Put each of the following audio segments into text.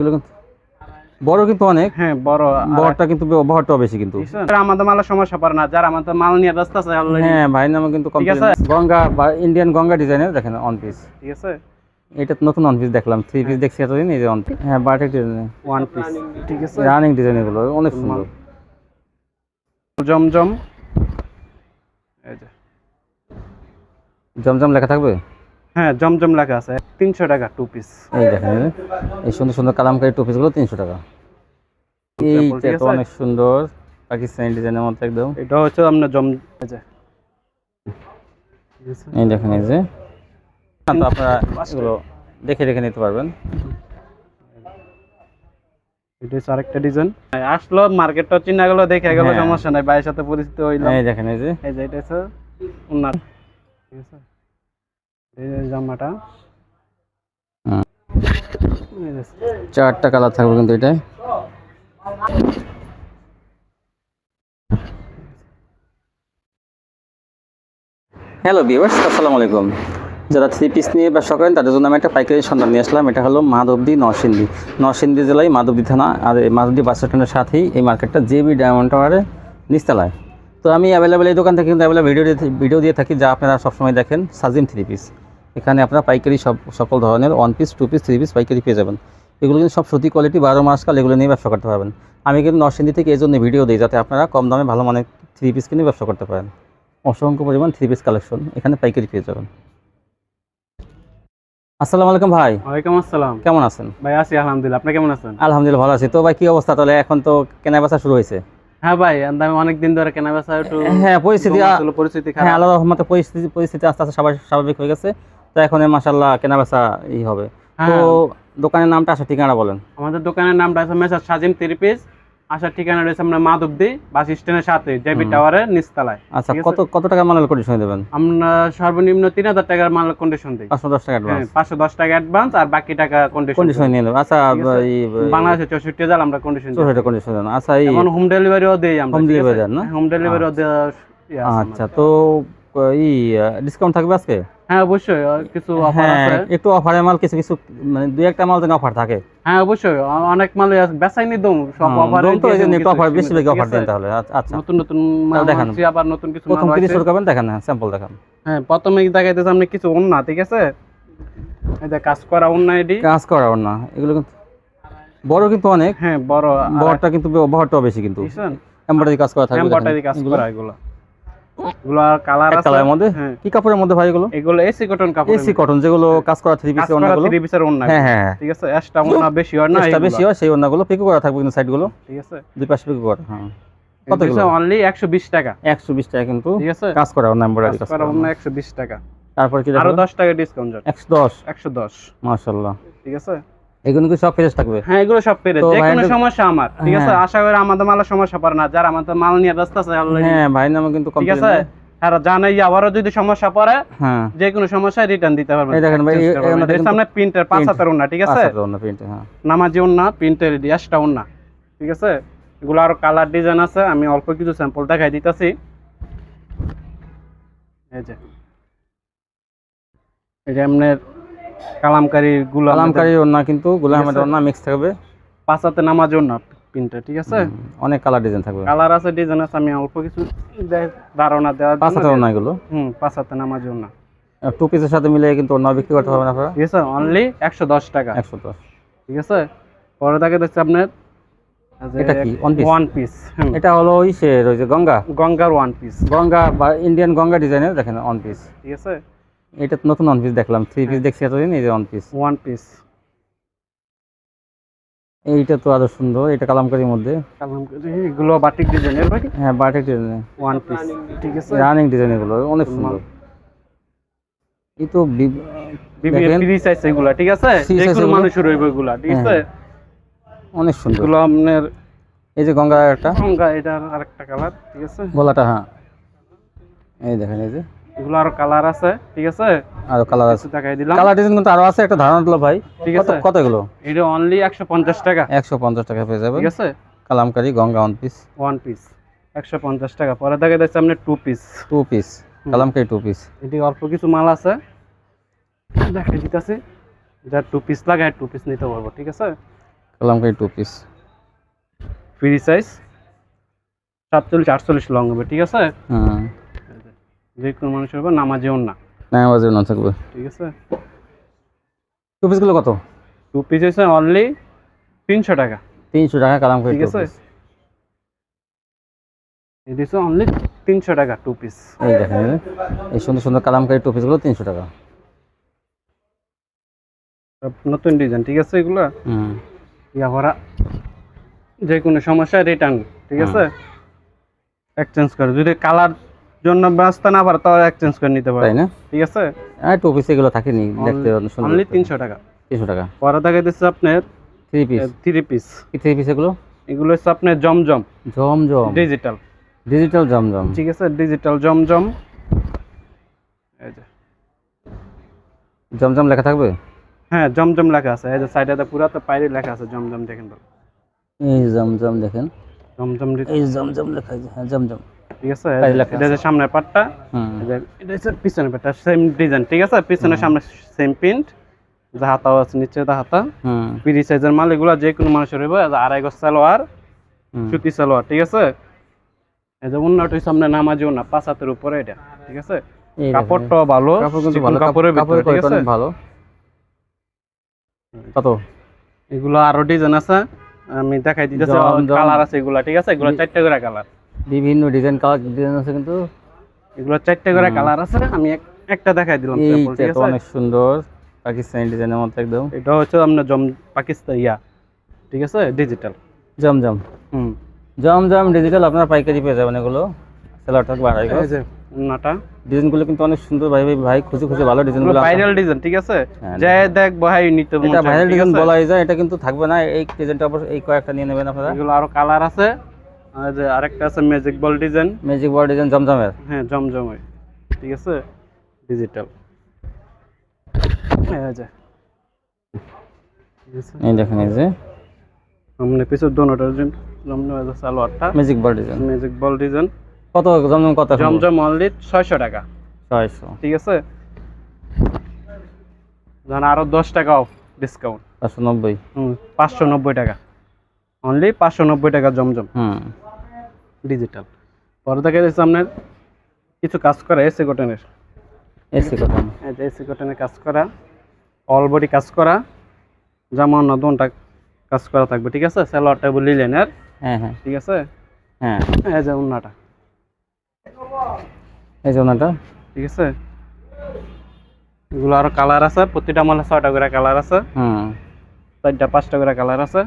এগুলো কিন্তু- বড় কিন্তু অনেক। হ্যাঁ বড় বড়টা কিন্তু বহরটাও বেশি কিন্তু। আমাদের মালের সমস্যা পারে না যারা আমাদের মাল নিয়ে ব্যস্ত আছে হ্যাঁ ভাই নামে কিন্তু গঙ্গা বা ইন্ডিয়ান গঙ্গা ডিজাইনের দেখেন অন পিস ঠিক আছে? এটা নতুন অন পিস দেখলাম থ্রি পিস দেখছি এতদিন এই যে অন পিস হ্যাঁ বাটিক ডিজাইন ওয়ান পিস ঠিক আছে? রানিং ডিজাইন এগুলো অনেক সুন্দর। জমজম। এই যে। জমজম লেখা থাকবে? হ্যাঁ জমজম লেখা আছে। তিনশো টাকা টু পিস এই দেখেন এই সুন্দর সুন্দর কালামকারী টু পিসগুলো তিনশো টাকা। এইটা তো অনেক সুন্দর পাকিস্তানি ডিজাইনের মতো একদম। এটা হচ্ছে আপনার জম এই দেখেন এই যে। তো আপনারা এগুলো দেখে দেখে নিতে পারবেন। এটা হচ্ছে আরেকটা ডিজাইন আসলো মার্কেটটা চিনা গেলো দেখে গেল হ্যাঁ। সমস্যা নাই ভাইয়ের সাথে পরিচিত হইলাম। এই দেখেন এই যে। এই যে এটা হচ্ছে উন্নার ঠিক আছে? জামাটা। চারটা কালার থাকবে কিন্তু এটাই। হ্যালো ভিউয়ার্স, আসসালামু আলাইকুম। যারা থ্রি পিস নিয়ে ব্যবসা করেন, তাদের জন্য আমি একটা পাইকারি সন্ধান নিয়ে আসলাম। এটা হলো মাধবদী নরসিংদী। নরসিংদী জেলায় মাধবদী থানা আর এই মাধবদী বাস স্ট্যান্ডের সাথেই এই মার্কেটটা জেবি ডায়মন্ড টাওয়ারে নিচতলায়। তো আমি অ্যাভেলেবেল এই দোকান থেকে কিন্তু অ্যাভেলেবল ভিডিও ভিডিও দিয়ে থাকি, যা আপনারা সবসময় দেখেন, সাজিম থ্রি পিস এখানে আপনারা পাইকারি সব সকল ধরনের one piece two piece three piece পাইকারি পেয়ে যাবেন। এগুলো কিন্তু সব সত্যি কোয়ালিটি বারো মাস কাল এগুলো নিয়ে ব্যবসা করতে পারবেন। আমি কিন্তু নরসিংদী থেকে এই জন্য ভিডিও দিই যাতে আপনারা কম দামে ভালো মানের থ্রি পিস কিনে ব্যবসা করতে পারেন। অসংখ্য পরিমাণ থ্রি পিস কালেকশন এখানে পাইকারি পেয়ে যাবেন। আসসালামু আলাইকুম ভাই। ওয়ালাইকুম আসসালাম। কেমন আছেন? ভাই আছি আলহামদুলিল্লাহ। আপনি কেমন আছেন? আলহামদুলিল্লাহ ভালো আছি। তো ভাই কি অবস্থা? তাহলে এখন তো কেনা বেচা শুরু হয়েছে। হ্যাঁ ভাই আমি অনেক দিন ধরে কেনা বেচা একটু হ্যাঁ পরিস্থিতি পরিস্থিতি হ্যাঁ আল্লাহ রহমতে পরিস্থিতি পরিস্থিতি আস্তে আস্তে স্বাভাবিক হয়ে গেছে। তো এখন মাসাল্লাহ কেনা বেচা ই হবে। তো হ্যাঁ। দোকানের নামটা আসা ঠিকানা বলেন। আমাদের দোকানের নামটা আছে মেসার সাজিম থ্রি পিস। আসার ঠিকানা রয়েছে আমরা মাধবদী বাস স্ট্যান্ডের সাথে জেবি টাওয়ারের নিচতলায়। আচ্ছা কত কত টাকা মালের কন্ডিশন দেবেন? আমরা সর্বনিম্ন তিন হাজার টাকার মাল কন্ডিশন দিই। পাঁচশো দশ টাকা অ্যাডভান্স পাঁচশো দশ টাকা অ্যাডভান্স আর বাকি টাকা কন্ডিশন কন্ডিশন নিয়ে নেবেন আচ্ছা এই বাংলাদেশে চৌষট্টি হাজার আমরা কন্ডিশন চৌষট্টি কন্ডিশন দেন। আচ্ছা এই হোম ডেলিভারিও দেই আমরা Home delivery দেন না? হোম ডেলিভারিও দেওয়া আচ্ছা। তো ই ডিসকাউন্ট থাকবে আজকে? হ্যাঁ অবশ্যই কিছু অফার হ্যাঁ আছে। একটু মাল কিছু কিছু মানে দুই একটা মাল যেন অফার থাকে। হ্যাঁ অবশ্যই অনেক মাল বেচাই নি দম সব অফার দম তো এই জন্য একটু অফার বেশি বেশি অফার দেন তাহলে আচ্ছা, নতুন নতুন মাল দেখান। আবার নতুন কিছু প্রথম মাল থেকে আছে। শুরু করবেন দেখেন স্যাম্পল দেখান। হ্যাঁ প্রথমে আপনি কিছু অন্য ঠিক আছে? এই যে কাজ করা অন্য এডি। কাজ করা না এগুলো কিন্তু বড় কিন্তু অনেক। হ্যাঁ বড় বহরটা কিন্তু বে- বহরটাও বেশি কিন্তু। এমব্রয়ডারি কাজ করা থাকবে এমব্রয়ডারি কাজ করা এগুলো। এগুলো কালার আছে। কালারের মধ্যে? হ্যাঁ। কি কাপড়ের মধ্যে ভাই এগুলো? এগুলো এসি কটন কাপড় এসি কটন যেগুলো কাজ করা থ্রি পিসের করা থ্রি পিসের অন্য হ্যাঁ হ্যাঁ হ্যাঁ। ঠিক আছে এক্সট্রা অন্য বেশি হয় না চেষ্টা বেশি হয় সেই ওনাগুলো পিকো করা থাকবে কিন্তু সাইডগুলো ঠিক আছে। দুই পাশে পিকো করা হ্যাঁ। কতগুলো? অনলি একশো বিশ টাকা। কিন্তু ঠিক আছে? কাজ করা ওনা এমব্রয়ডারি কাজ করা টাকা। তারপর কি আরও টাকা ডিসকাউন্ট একশো দশ। একশো দশ। মাশাল্লাহ ঠিক আছে? এগুলো কি সব ফ্রেশ থাকবে? হ্যাঁ এগুলো সব তো যে কোনো সমস্যা আমার ঠিক আছে? হ্যাঁ। আশা করি আমাদের মালের সমস্যা পারে না। যারা আমাদের মাল নিয়ে ব্যস্ত আছে হ্যাঁ ভাই নামে কিন্তু ঠিক আছে? আর জানাই আবারও যদি সমস্যা পড়ে হ্যাঁ। যে কোনো সমস্যা রিটার্ন দিতে পারবেন। এই দেখেন ভাই, এর সামনে প্রিন্টের পাঁচ হাতের ওন্না ঠিক আছে? হ্যাঁ। নামাজি ওন্না প্রিন্টের ডিয়াসটা ওন্না ঠিক আছে? এগুলো আরও কালার ডিজাইন আছে আমি অল্প কিছু স্যাম্পল দেখাই দিতেছি। এই যে। এই যে কালামকারী গুলো কালামকারী ওনা কিন্তু গোলাম আছে? ওনা মিক্স থাকবে। পাঁচ হাতে নামাজ ওন্না প্রিন্টার ঠিক আছে? অনেক কালার ডিজাইন থাকবে। কালার আছে ডিজাইন আছে আমি অল্প কিছু ধারণা দেওয়ার পাঁচ জন্য হাতের এগুলো? হুম পাঁচ হাতে নামাজ ওন্না টু পিসের সাথে মিলে কিন্তু ওনা বিক্রি করতে পারবেন আপনারা? ঠিক আছে অনলি একশো দশ টাকা। একশো দশ। ঠিক আছে? পরে থাকে দেখছি আপনার এটা কি? ওয়ান পিস এটা হলো ওই সে রয়েছে গঙ্গা? গঙ্গার ওয়ান পিস গঙ্গা বা ইন্ডিয়ান গঙ্গা ডিজাইনের দেখেন ওয়ান পিস ঠিক আছে? এটা নতুন অন পিস দেখলাম থ্রি পিস দেখছি এতদিন এই যে ওয়ান পিস ওয়ান পিস এইটা তো আরও সুন্দর এটা কালামকারির মধ্যে। এগুলো বাটিক ডিজাইনের ভাই হ্যাঁ বাটিক ডিজাইন ওয়ান পিস ঠিক আছে? রানিং ডিজাইন এগুলো অনেক সুন্দর। এই তো বি- দেখেন। ফ্রি সাইজ এগুলো ঠিক আছে? Free যে size কোনো এগুলো? মানুষের রইবে এগুলা ঠিক আছে? হ্যাঁ। অনেক সুন্দর। এগুলো আপনার এই যে গঙ্গা একটা। গঙ্গা এটার আরেকটা কালার ঠিক আছে? গলাটা হ্যাঁ। এই দেখেন এই যে। এগুলো আরও কালার আছে ঠিক আছে? আরও কালার আছে। দেখাই দিলাম। কালার ডিজাইন কিন্তু আরও আছে একটা ধারণা দিল ভাই। ঠিক আছে। কত এগুলো? এটা অনলি একশো পঞ্চাশ টাকা। একশো পঞ্চাশ টাকা পেয়ে যাবেন। ঠিক আছে? Kalamkari Ganga one piece one piece একশো পঞ্চাশ টাকা। পরে দেখা যাচ্ছে আপনার two piece two piece kalamkari two piece এটি অল্প কিছু মাল আছে। দেখাই দিতেছি। যার টু পিস লাগে টু পিস নিতে পারব ঠিক আছে? Kalamkari two piece free size সাতচল্লিশ আটচল্লিশ লং হবে ঠিক আছে? হুম। যে কোনো মানুষ হবে নামাজেও না। না বাজে না থাকবে। ঠিক আছে? টু পিসগুলো কত? টু পিস হচ্ছে অনলি তিনশো টাকা। তিনশো টাকা কালামকারি ঠিক টু আছে? হচ্ছে অনলি তিনশো টাকা টু পিস এই দেখেন এই সুন্দর সুন্দর কালামকারি টু পিসগুলো তিনশো টাকা। নতুন ডিজাইন ঠিক আছে এগুলো? হুম। ইয়া করা যে কোনো সমস্যা রিটার্ন ঠিক আছে? এক্সচেঞ্জ করে। যদি কালার জন্য ব্যস্ত না পারে তাহলে এক্সচেঞ্জ করে নিতে পারে। তাই না? ঠিক আছে? আর টু পিস এগুলো থাকেনি দেখতে অনেক সুন্দর অনলি দেখতে। তিনশো টাকা। তিনশো টাকা। পরে দেখা দিচ্ছে আপনার থ্রি পিস থ্রি পিস কি থ্রি পিস এগুলো? এগুলো হচ্ছে আপনার জমজম। জমজম। ডিজিটাল ডিজিটাল জমজম। ঠিক আছে? ডিজিটাল জমজম। এই যে। জমজম লেখা থাকবে? হ্যাঁ জমজম লেখা আছে। এই যে সাইডে পুরো তো পাইরে লেখা আছে জমজম দেখেন এই জমজম দেখেন। জমজম এই জমজম লেখা আছে হ্যাঁ জমজম। ঠিক আছে? এটা হচ্ছে সামনের পাটটা যে এটা হচ্ছে পিছনের পাটটা সেম ডিজাইন ঠিক আছে? পিছনে সামনে সেম প্রিন্ট যা হাতাও আছে নিচে দা হাতা। হুম। পিরি সাইজের মাল এগুলো যে কোনো মানুষের হইব আড়াই গজ সালোয়ার। সুতি সালোয়ার ঠিক আছে? এই যে উন্নটি সামনে নামাজিও না পাঁচ হাতের উপরে এটা ঠিক আছে? কাপড়টাও ভালো কাপড়ের ভিতরে ঠিক আছে? ভালো। কত? এগুলো আরও ডিজাইন আছে আমি দেখাই দিতেছি। কালার আছে এগুলা ঠিক আছে? এগুলো চারটে করে কালার বিভিন্ন ডিজাইন কালার ডিজাইন আছে কিন্তু। এগুলো চারটে করে কালার আছে আমি একটা দেখাই দিলাম ঠিক এইটা অনেক সুন্দর পাকিস্তানি ডিজাইনের মতো একদম। এটা হচ্ছে আপনার জম পাকিস্তান ইয়া ঠিক আছে? ডিজিটাল জমজম। হুম। জমজম ডিজিটাল আপনার পাইকারি পেয়ে যাবেন এগুলো। সেলার থাকবে আড়াই এই উন্নাটা ডিজাইনগুলো কিন্তু অনেক সুন্দর ভাই ভাই ভাই খুঁজে খুঁজে ভালো ডিজাইনগুলো ভাইরাল ডিজাইন ঠিক আছে? হ্যাঁ, যে দেখ। ভাই নিতে এটা ভাইরাল ডিজাইন? বলাই যায় এটা কিন্তু থাকবে না। এই ডিজাইনটা অবশ্য এই কয়েকটা নিয়ে নেবেন আপনারা। এগুলো আরও কালার আছে। আর আরেকটা আছে magic ball design magic ball design জমজমের। হ্যাঁ জমজমে ঠিক আছে? ডিজিটাল এই দেখেন এই যে। সামনে পিছনে দোনোটার জন্য জমজম আছে সালোয়ারটা। Magic ball design magic ball design কত জমজম কত জমজম অনলি ছয়শো টাকা। ছয়শো। ঠিক আছে? ধরেন আরও দশ টাকা অফ ডিসকাউন্ট পাঁচশো নব্বই। হুম পাঁচশো নব্বই টাকা। অনলি পাঁচশো নব্বই টাকা জমজম। হুম। ডিজিটাল পরে দেখা যাচ্ছে আপনার কিছু কাজ করা এসি কটনের এসি কটন এসি কটনের কাজ করা অল বডি কাজ করা জামা অন্য দোনটা কাজ করা থাকবে ঠিক আছে? স্যালোয়ারটা বলি লিলেনের হ্যাঁ হ্যাঁ। ঠিক আছে? হ্যাঁ। এই যে উন্নাটা। এই যে ওনাটা ঠিক আছে? এগুলো আরও কালার আছে প্রতিটা মালে ছয়টা করে কালার আছে। হুম। চারটা পাঁচটা করে কালার আছে।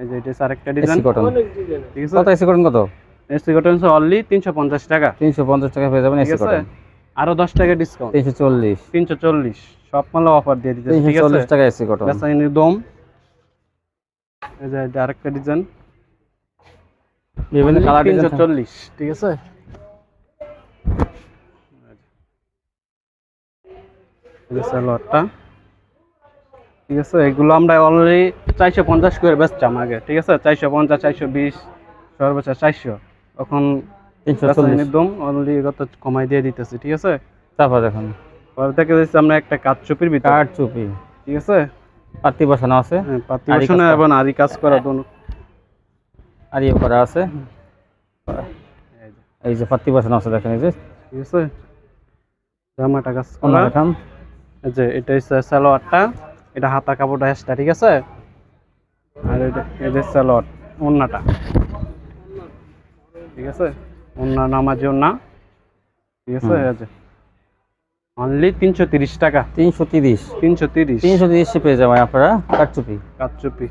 এই যে এটা আরেকটা ডিজাইন কটন ঠিক আছে? কত এসি কটন কত? এসি কটন অনলি তিনশো পঞ্চাশ টাকা। তিনশো পঞ্চাশ টাকা পেয়ে যাবেন ঠিক এসি আছে? কটন আরও দশ টাকা ডিসকাউন্ট তিনশো চল্লিশ। তিনশো চল্লিশ। সব মালে অফার দিয়ে দিতেছে ঠিক আছে? চল্লিশ টাকা এসি কটন দম। এই যে এটা আরেকটা ডিজাইন বিভিন্ন কালার তিনশো ডিজাইন চল্লিশ ঠিক আছে? এই যে সালোয়ারটা ঠিক আছে? এগুলো আমরা অলরেডি চারশো পঞ্চাশ করে বেচতাম আগে ঠিক আছে? চারশো পঞ্চাশ চারশো বিশ সর্বোচ্চ চারশো। এখন তিনশো চল্লিশ। বেসাইনির দম অলরেডি কত কমাই দিয়ে দিতেছি ঠিক আছে? তারপর দেখুন। পরে থেকে দিচ্ছি আমরা একটা কাজ চুপির ভিতর। কাঠ চুপি ঠিক আছে? পাতি বসানো আছে। হ্যাঁ পাতি বসানো। এবং আরি কাজ করা দোনো আর ইয়ে করা আছে। এই যে, এই যে পাতি বসানো আছে দেখেন এই যে। ঠিক আছে? জামাটা কাজ করা। দেখান এই যে এটা হচ্ছে সালোয়ারটা। এটা হাতা কাপড়টা এক্সট্রা ঠিক আছে? আর এটা এই যে সালোয়ার ওন্নাটা। ঠিক আছে? ওন্না নামাজি ওন্না। ঠিক আছে? এই যে। অনলি তিনশো তিরিশ টাকা। তিনশো তিরিশ। তিনশো তিরিশ। তিনশো তিরিশে পেয়ে যাবেন আপনারা কাঠচুপি কাচুপি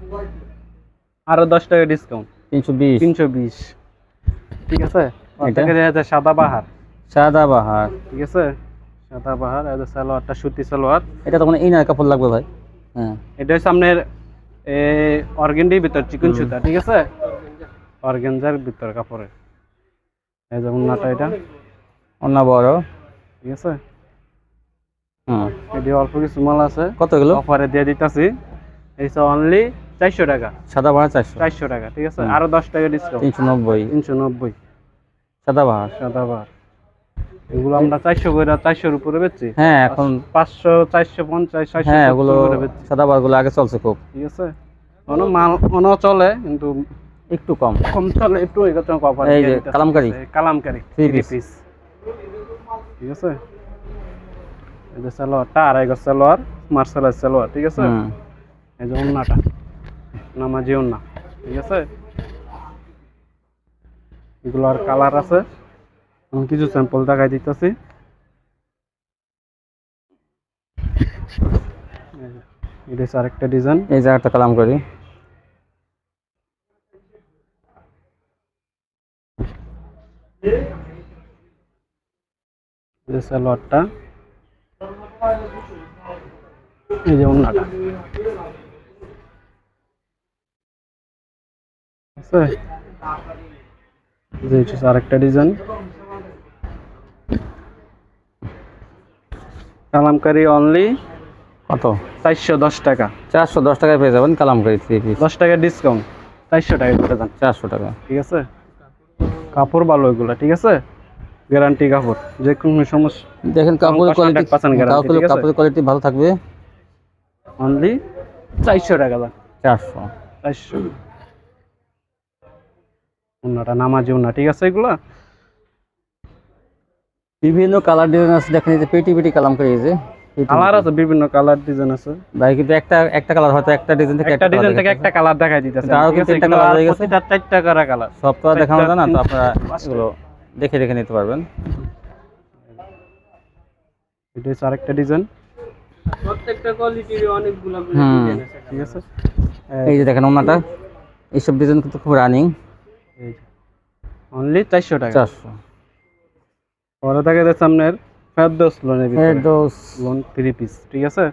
আরও দশ টাকা ডিসকাউন্ট তিনশো বিশ। তিনশো বিশ। ঠিক আছে? এটা? এটা আছে সাদা বাহার। সাদা বাহার। ঠিক আছে? সাদা বাহার এই সালোয়ারটা সুতি সালোয়ার। এটা তো মানে ইনার কাপড় লাগবে ভাই। হ্যাঁ। এটা হচ্ছে আপনার অর্গেন্ডির ভিতর চিকন সুতা ঠিক আছে? অর্গেঞ্জার ভিতর কাপড়ের এই যেমন নাটা এটা। অন্য বড়। ঠিক আছে? হুম। এটি অল্প কিছু মাল আছে। কত এগুলো অফারে দিয়ে দিতেছি। এইসব অনলি চারশো টাকা। সাদা বাহার চারশো। চারশো টাকা ঠিক আছে? আরও দশ টাকা ডিসকাউন্ট তিনশো নব্বই। তিনশো নব্বই। সাদা বাহার। সাদা বার এগুলো আমরা চারশো করে চারশোর উপরে বেচছি। হ্যাঁ এখন পাঁচশো চারশো পঞ্চাশ চারশো হ্যাঁ সত্তর ওগুলো করে বেচছি। সাদা বাহারগুলো আগে চলছে খুব। ঠিক আছে? কোনো মাল কোনো চলে কিন্তু একটু কম। কম চলে একটু এগোতে কভার এই যে কালামকারী। কালামকারি থ্রি পিস ঠিক আছে? এই যে সালোয়ারটা আড়াই গজ সালোয়ার মার্শালের সালোয়ার ঠিক আছে? এই যে ওন্নাটা নামাজি ওন্না ঠিক আছে? এগুলো আর কালার আছে। আমি কিছু স্যাম্পল দেখাই দিতেছি। এটা আরেকটা ডিজাইন এই জায়গাটা কালাম করি। সালোয়ারটা এই যে ওন্নাটা। আছে? যে আরেকটা ডিজাইন কালামকারি অনলি কত? চারশো দশ টাকা। চারশো দশ টাকায় পেয়ে যাবেন কালামকারি থ্রি পিস দশ টাকা ডিসকাউন্ট চারশো টাকা দিতে দেন। চারশো টাকা। ঠিক আছে? কাপড় ভালো এগুলো ঠিক আছে? গ্যারান্টি কাপড় যে কোনো সমস্যা। দেখেন কাপড়ের কোয়ালিটি কাপড়ের কোয়ালিটি ভালো থাকবে। অনলি চারশো টাকা দাম চারশো। চারশো। উন্নাটা নামাজি উন্না ঠিক আছে এগুলো? বিভিন্ন কালার ডিজাইন আছে দেখেন এই যে পেটি পেটি কালাম করে এই যে কালার আছে বিভিন্ন কালার ডিজাইন আছে। ভাই কিন্তু একটা একটা কালার হয়তো একটা ডিজাইন থেকে একটা ডিজাইন থেকে একটা কালার দেখাই দিতেছে। কিন্তু আরও আছে? এগুলো colour আর হয়ে গেছে। প্রতিটা চারটা করে কালার সব তো দেখানো যায় না তো আপনারা এগুলো দেখে দেখে নিতে পারবেন। এটা হচ্ছে আরেকটা ডিজাইন প্রত্যেকটা কোয়ালিটির অনেকগুলো হুম। ঠিক আছে। এই যে দেখেন ওনাটা এইসব ডিজাইন কিন্তু খুব রানিং অনলি চারশো টাকা। চারশো। পরে থাকে যাচ্ছে আপনার ফেরদোস লোনের ভিতরে। ফেরদৌস। লোন থ্রি পিস ঠিক আছে?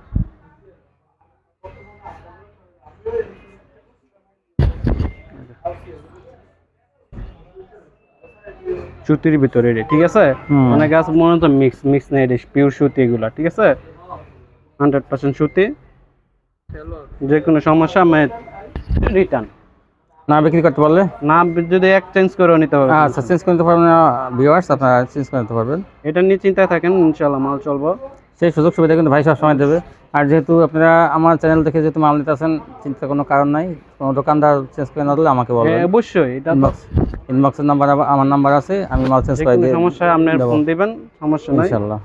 সুতির ভিতরে এটা, ঠিক আছে। অনেক আছে মনে তো মিক্স মিক্স নেই এটা পিওর সুতি এগুলা ঠিক আছে? হান্ড্রেড পার্সেন্ট সুতি। যে কোনো সমস্যা আমি রিটার্ন না বিক্রি করতে পারলে? না যদি এক্সচেঞ্জ করে নিতে হবে আচ্ছা চেঞ্জ করে নিতে পারবেন ভিউয়ার্স আপনারা চেঞ্জ করে নিতে পারবেন। এটা নিয়ে চিন্তায় থাকেন ইনশাল্লাহ মাল চলবো। সেই সুযোগ সুবিধা কিন্তু ভাই সবসময় দেবে। আর যেহেতু আপনারা আমার চ্যানেল থেকে যেহেতু মাল নিতে আসেন চিন্তার কোনো কারণ নাই। কোনো দোকানদার চেঞ্জ করে না দিলে আমাকে বলবেন। হ্যাঁ, অবশ্যই এটা ইনবক্সের নাম্বার আমার নাম্বার আছে আমি মাল চেঞ্জ করে দিই সমস্যা আপনি ফোন দিবেন সমস্যা নাই। ইনশাল্লাহ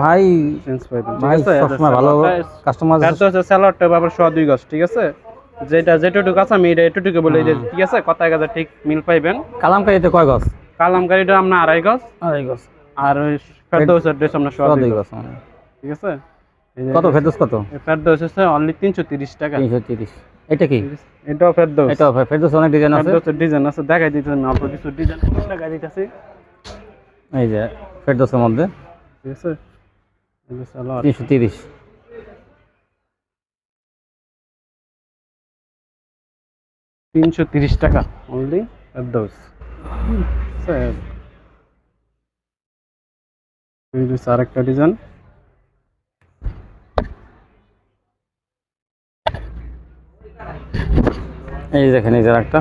ভাই চেঞ্জ পাইবেন ভাই সবসময় ভালো কাস্টমার তো স্যালাডটা আবার সোয়া দুই গজ ঠিক আছে? যেটা যেটুকু আছে আমি এটা এটুকু বলে দিই ঠিক আছে? কথা কথা ঠিক মিল পাইবেন। কালামকারিতে কয় গছ কালামকারিটা আপনার আড়াই গজ। আড়াই গছ আর ওই ফেরদৌসের ড্রেস আপনার সোয়া দুই গছ মানে। ঠিক আছে? কত ফেরদৌস কত? ফেরদৌস হচ্ছে অনলি তিনশো তিরিশ টাকা। তিনশো তিরিশ। এটা কি? এটাও ফেরদৌস। এটা ফেরদৌস অনেক ডিজাইন আছে। ফেরদৌসের ডিজাইন আছে। দেখাই দিতেছি আমি অল্প কিছু ডিজাইন দেখাই দিতেছি। এই যে ফেরদৌসের মধ্যে। ঠিক আছে? তিনশো তিরিশ। তিনশো তিরিশ টাকা অনলি ফেরদৌস আর একটা ডিজাইন এই দেখেন এই যে একটা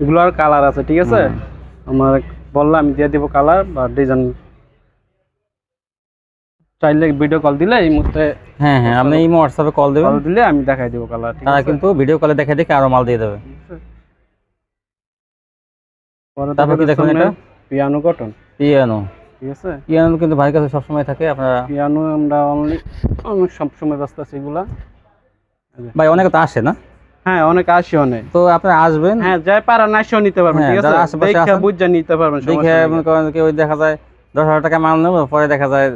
এগুলো আর কালার আছে ঠিক আছে? আমার বললাম দিয়ে দিব কালার বা ডিজাইন চাইলে ভিডিও কল দিলে এই মুহূর্তে হ্যাঁ হ্যাঁ আপনি এই হোয়াটসঅ্যাপে কল দেবেন। কল দিলে আমি দেখাই দিব কালার ঠিক তারা কিন্তু ভিডিও কলে দেখে দেখে আরও মাল দিয়ে দেবে। পরে তারপর কি দেখবেন এটা? পিয়ানো কটন পিয়ানো ঠিক আছে? পিয়ানো কিন্তু ভাইয়ের কাছে সবসময় থাকে আপনারা পিয়ানো আমরা অনলি অনেক সবসময় ব্যস্ত আছি এগুলা। ভাই অনেকে তো আসে না? হ্যাঁ অনেক আসে অনেক। তো আপনি আসবেন। হ্যাঁ যাই পারা নাইশো নিতে পারবেন হ্যাঁ, ঠিক আছে? দেখে বুঝে নিতে পারবেন দেখে। মনে করেন কেউ দেখা যায় দশ হাজার টাকা মাল নেব পরে দেখা যায়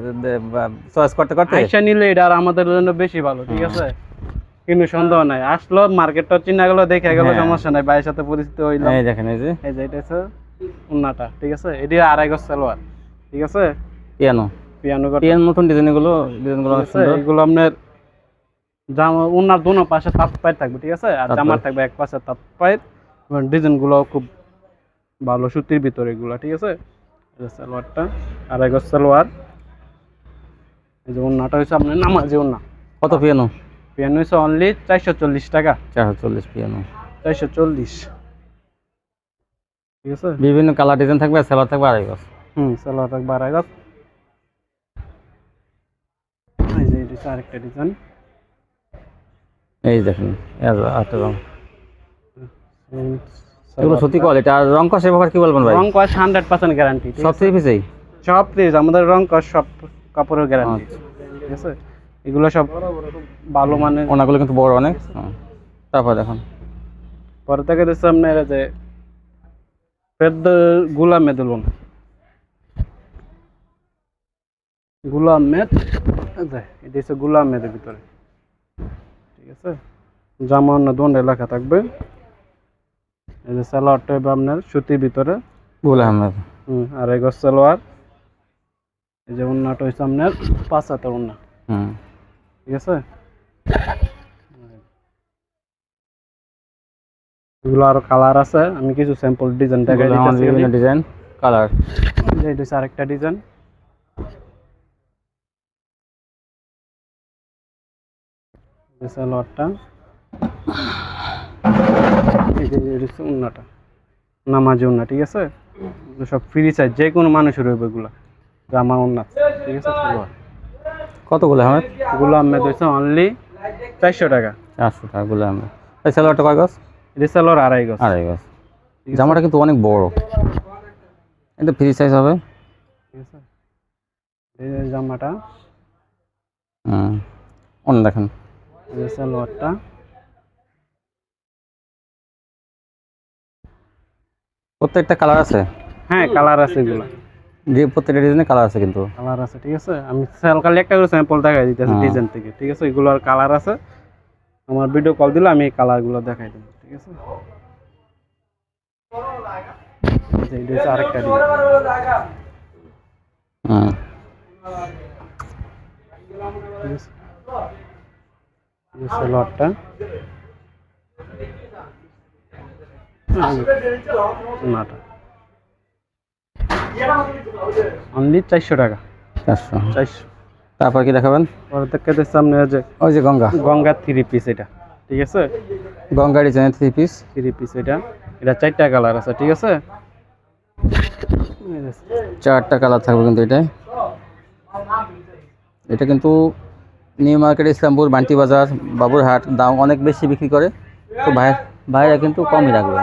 চয়েস করতে করতে। আইসা নিলে এটা আর আমাদের জন্য বেশি ভালো ঠিক আছে? কিন্তু সন্দেহ নাই। আসলো মার্কেটটা চিনা গেল দেখে গেল হ্যাঁ। সমস্যা নাই। ভাইয়ের সাথে পরিচিত হইল এই দেখেন এই যে। এই যে এটা হচ্ছে উন্নাটা ঠিক আছে? এটি আড়াই গজ সালোয়ার ঠিক আছে? পিয়ানো। পিয়ানো পিয়ানো নতুন ডিজাইনগুলো ডিজাইনগুলো অনেক ঠিক আছে? সুন্দর। এগুলো আপনার জামা উন্নার দোনো পাশে তাঁত পায়ের থাকবে ঠিক আছে? আর জামার থাকবে এক পাশে তাঁত পায়ের। ডিজাইনগুলো খুব ভালো সুতির ভিতরে এগুলো ঠিক আছে? সালোয়ারটা আড়াই গজ সালোয়ার। এই যে উন্নাটা হচ্ছে আপনার নামাজি উন্না কত পিয়ানো? পিয়ানো হচ্ছে অনলি চারশো চল্লিশ টাকা। চারশো চল্লিশ পিয়ানো। চারশো চল্লিশ। ঠিক আছে? বিভিন্ন কালার ডিজাইন থাকবে সেলার থাকবে আড়াই গছ হুম সালোয়ার থাকবে আড়াই গজ। এই যে এটা আরেকটা ডিজাইন। এই দেখেন এর আরেকটা রং। এগুলো সত্যি কোয়ালিটি আর রং ব্যাপার কি বলবেন ভাই? রং কস হান্ড্রেড পার্সেন্ট গ্যারান্টি সব থ্রি পিসেই সব আমাদের রং কস সব কাপড়ের গ্যারান্টি আচ্ছা। ঠিক আছে? এগুলো সব ভালো ওনাগুলো কিন্তু বড় অনেক। তারপর দেখুন পরে থেকে দিচ্ছে আপনার যে গুলাম মেদ এটা হচ্ছে গুলাম মেদের ভিতরে। ঠিক আছে? জামা অন্য দন্ডে লেখা থাকবে। এই যে সালোয়ারটা হবে আপনার সুতির ভিতরে। গুল আহমেদ। হুম আর এই গছ সালোয়ার এই যে উন্নাটা হচ্ছে আপনার পাঁচ হাতের উন্না। হুম। ঠিক আছে? এগুলো আরও কালার আছে আমি কিছু স্যাম্পল ডিজাইন দেখাই দিতেছি। বিভিন্ন ডিজাইন কালার এই হচ্ছে আরেকটা ডিজাইন সালোয়ারটা। এই যে এটা হচ্ছে উন্নাটা নামাজি উন্না ঠিক আছে? সব ফ্রি সাইজ যে কোনো মানুষের রইবে এগুলো জামা উন্না ঠিক আছে? কত গুল আহমেদ এগুলো আহমেদ হচ্ছে অনলি চারশো টাকা। চারশো টাকা গুল আহমেদ এই কয় গজ? এটা আড়াই গজ। আড়াই গজ। জামাটা কিন্তু অনেক বড়। এটা ফ্রি সাইজ হবে। ঠিক আছে? এই জামাটা। হুম। অন্য দেখেন। এই প্রত্যেকটা কালার আছে? হ্যাঁ কালার আছে এগুলো। যে প্রত্যেকটা ডিজাইনে কালার আছে কিন্তু। কালার আছে ঠিক আছে? আমি সেল খালি একটা করে স্যাম্পল দেখাই দিতেছি হ্যাঁ। ডিজাইন থেকে ঠিক আছে? এগুলোর কালার আছে। আমার ভিডিও কল দিলে আমি এই কালারগুলো দেখাই দেবো ঠিক আছে? আরেকটা ডিজাইন নাটা। অনলি চারশো টাকা। চারশো। চারশো। তারপর কি দেখাবেন? পরে সামনে যে ওই যে গঙ্গা। গঙ্গা থ্রি পিস এটা। ঠিক আছে? গঙ্গা ডিজাইনের থ্রি পিস থ্রি পিস এটা। এটা চারটা কালার আছে ঠিক আছে? চারটা কালার থাকবে কিন্তু এটাই। এটা কিন্তু নিউ মার্কেট ইসলামপুর বান্টি বাজার বাবুরহাট দাম অনেক বেশি বিক্রি করে। তো ভাই ভাইরা কিন্তু কমই রাখবে।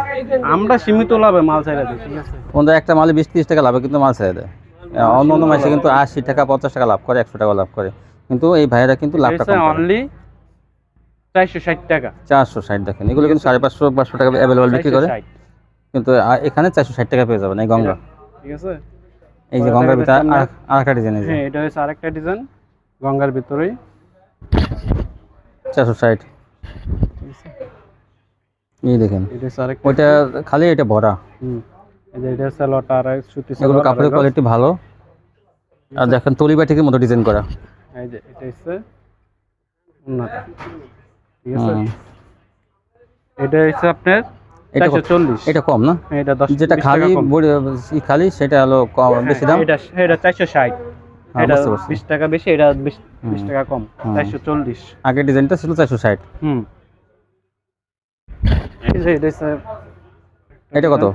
আমরা সীমিত লাভে মাল চাইলে দিই ঠিক আছে? ওদের একটা মালে বিশ তিরিশ টাকা লাভে কিন্তু মাল ছেড়ে দেয়। অন্য অন্য মাসে কিন্তু আশি টাকা পঞ্চাশ টাকা লাভ করে একশো টাকা লাভ করে। কিন্তু এই ভাইরা কিন্তু লাভটা অনলি চারশো ষাট টাকা। চারশো ষাট দেখেন এগুলো কিন্তু সাড়ে পাঁচশো পাঁচশো টাকা অ্যাভেলেবল বিক্রি করে। কিন্তু এখানে চারশো ষাট টাকা পেয়ে যাবেন এই গঙ্গা। ঠিক আছে? এই যে গঙ্গার ভিতরে আর- একটা ডিজাইন যে। হ্যাঁ এটা হচ্ছে আরেকটা ডিজাইন গঙ্গার ভিতরেই। চারশো ষাট। ঠিক আছে? এই দেখেন। এটা খালি এটা ভরা। হুম। এটা সালোয়ারটা আর সুতি এগুলো কাপড়ের কোয়ালিটি ভালো। আর দেখেন তলি বাটিকের মতো ডিজাইন করা। এই যে এটা হচ্ছে উন্নতা। ঠিক আছে? এটা হচ্ছে আপনার এটা কম না? এটা যেটা খালি খালি সেটা হলো কম- বেশি দাম? এটা এটা চারশো ষাট। হ্যাঁ, এটা বিশ টাকা বেশি এটা বিশ টাকা কম। চারশো চল্লিশ। আগের ডিজাইনটা ছিল চারশো ষাট। হুম। যে এটা হচ্ছে এটা কত?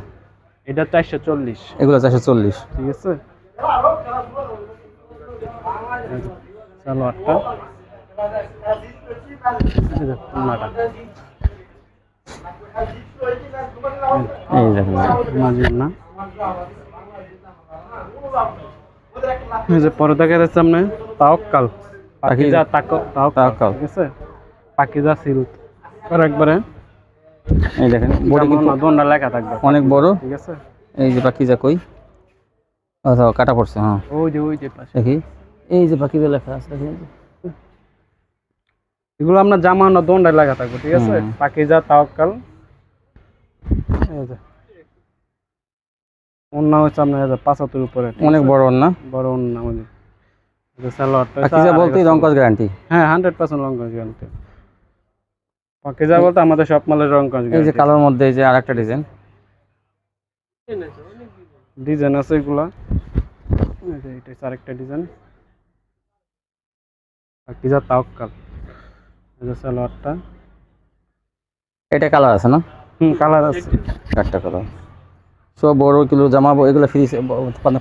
এটা চারশো চল্লিশ। এগুলো চারশো চল্লিশ। ঠিক আছে? সালোয়ারটা এই দেখেন না। এই যে পরে দেখা যাচ্ছে সামনে তাওকাল পাকিজা তাকো তাওকাল। ঠিক আছে? পাকিজা সিল্ক। আর একবারে এই দেখেন বডি কিন্তু লেখা থাকবে। অনেক বড়। ঠিক আছে? এই যে বাকি যা কই? আচ্ছা কাটা পড়ছে হ্যাঁ। ওই যে ওই যে পাশে। দেখি। এই যে বাকি লেখা আছে দেখেন। এগুলো আপনার জামা না দোনটা লেখা থাকবে ঠিক আছে? হুম। পাকিজা তাওকাল। এই যে। অন্য হচ্ছে আপনার পাঁচাত্তর উপরে অনেক? বড় না বড় অন্য আমাদের যে। যা আড়াই বলতেই গ্যারান্টি হ্যাঁ হান্ড্রেড পার্সেন্ট রং কাজ গ্যারান্টি পাকিজা বলতে আমাদের সব মালের রং কাজ এই যে কালোর মধ্যে এই যে আরেকটা ডিজাইন ডিজাইন আছে এগুলা। এই যে এটা আরেকটা ডিজাইন পাকিজা তাওকাল এই যে সালোয়ারটা। এটা কালার আছে না? হুম কালার আছে। চারটা কালার। সব বড় কিলো জামা এগুলো ফ্রি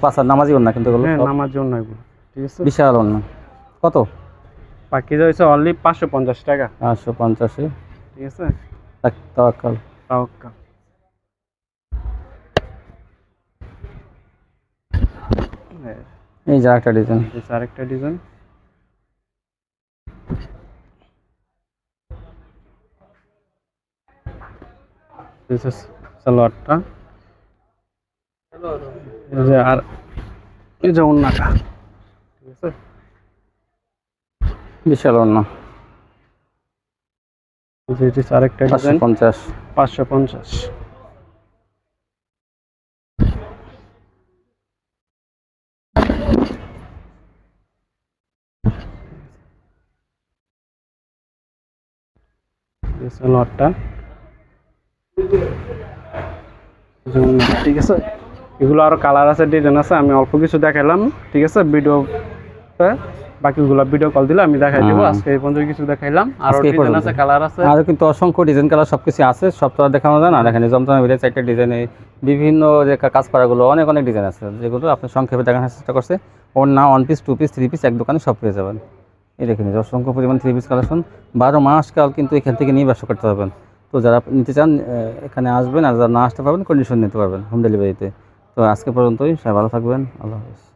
পাঁচার নামাজি না কিন্তু এগুলো হ্যাঁ সব। নামার জন্য এগুলো ঠিক আছে? বিশাল অন্য কত? পাকিজা হয়েছে অনলি পাঁচশো পঞ্চাশ টাকা। পাঁচশো পঞ্চাশে। ঠিক আছে? তাওয়াক্কাল। তাওয়াক্কাল। এই যে একটা ডিজাইন এই যে আরেকটা ডিজাইন সালোয়ারটা। এই যে আর এই যে অন্যটা ঠিক আছে? বিশাল যে এটা আরেকটা ডিজাইন পঞ্চাশ। পাঁচশো পঞ্চাশ। সালোয়ারটা যেমন ঠিক আছে? এগুলো আরও কালার আছে ডিজাইন আছে আমি অল্প কিছু দেখাইলাম ঠিক আছে? ভিডিওতে বাকিগুলো ভিডিও কল দিলে আমি দেখাই দিব। আজকে এই পর্যন্ত কিছু দেখাইলাম। আর ডিজাইন আছে কালার আছে। আরও কিন্তু অসংখ্য ডিজাইন কালার সব কিছু আছে। সব তো আর দেখানো যায় না। দেখেন জমজমের ভিতরে চারটে ডিজাইনে বিভিন্ন যে কাজ করাগুলো অনেক অনেক ডিজাইন আছে। যেগুলো আপনি সংক্ষেপে দেখানোর চেষ্টা করছে। ওর না one piece two piece three piece এক দোকানে সব পেয়ে যাবেন। এই দেখেন এই যে অসংখ্য পরিমাণ থ্রি পিস কালেকশন বারো মাস কাল কিন্তু এখান থেকে নিয়ে ব্যবসা করতে পারবেন। তো যারা নিতে চান এখানে আসবেন আর যারা না আসতে পারবেন কন্ডিশন নিতে পারবেন হোম ডেলিভারিতে তো আজকে পর্যন্তই। সবাই ভালো থাকবেন। আল্লাহ হাফিজ।